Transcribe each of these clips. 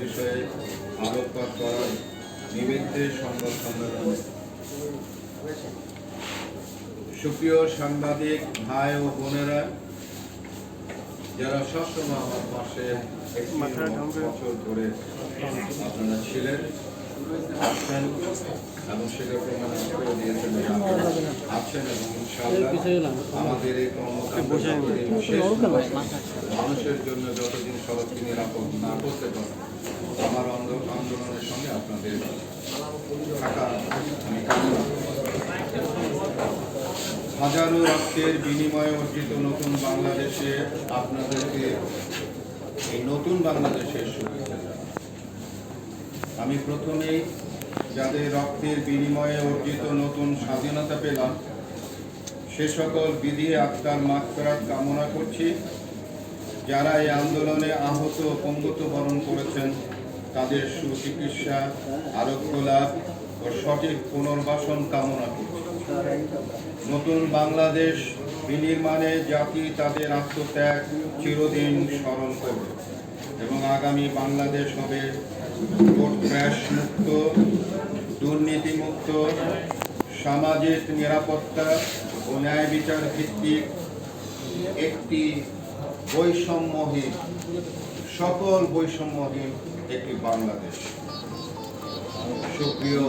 বিষয়ে আলোকপাত করার নিমিত্তে সংবাদ সম্মেলন। সুপ্রিয় সাংবাদিক ভাই ও বোনেরা যারা সবসময় আমার পাশে বছর ধরে আপনারা ছিলেন মানুষের জন্য যতদিন সড়কটি নিরাপদ না করতে পারে আমার আন্দোলনের সঙ্গে আপনাদের হাজারো রক্তের বিনিময়ে অর্জিত নতুন বাংলাদেশে আপনাদেরকে এই নতুন বাংলাদেশের জানাই। আমি প্রথমেই যাদের রক্তের বিনিময়ে অর্জিত নতুন স্বাধীনতা পেলাম, সে সকল বিধি আত্মার মাত্রাত কামনা করছি। যারা এই আন্দোলনে আহত ও পঙ্গুত্ব বরণ করেছেন, তাদের সুচিকিৎসা, আরোগ্য লাভ ও সঠিক পুনর্বাসন কামনা করছি। নতুন বাংলাদেশ বিনির্মাণে জাতি তাদের আত্মত্যাগ চিরদিন স্মরণ করবে এবং আগামী বাংলাদেশ হবে মুক্ত দুর্নীতিমুক্ত, সামাজিক নিরাপত্তা ও ন্যায় বিচার ভিত্তিক একটি বৈষম্যহীন, সকল বৈষম্যহীন একটি বাংলাদেশ। সুপ্রিয়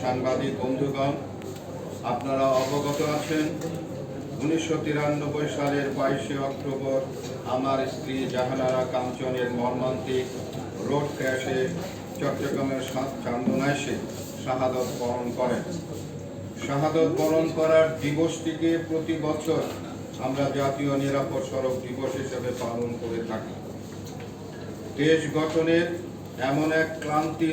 সাংবাদিক বন্ধুগণ, আপনারা অবগত আছেন উনিশশো তিরানব্বই সালের বাইশে অক্টোবর আমার স্ত্রী জাহানারা কাঞ্চনের মর্মান্তিক রোড ক্র্যাশে চট্টগ্রামের সাত চান্দনাইশে শাহাদত বরণ করেন। শাহাদত বরণ করার দিবসটিকে প্রতি বছর আমরা জাতীয় নিরাপদ সড়ক দিবস হিসেবে পালন করে থাকি। দেশ গঠনের এমন এক ক্লান্তি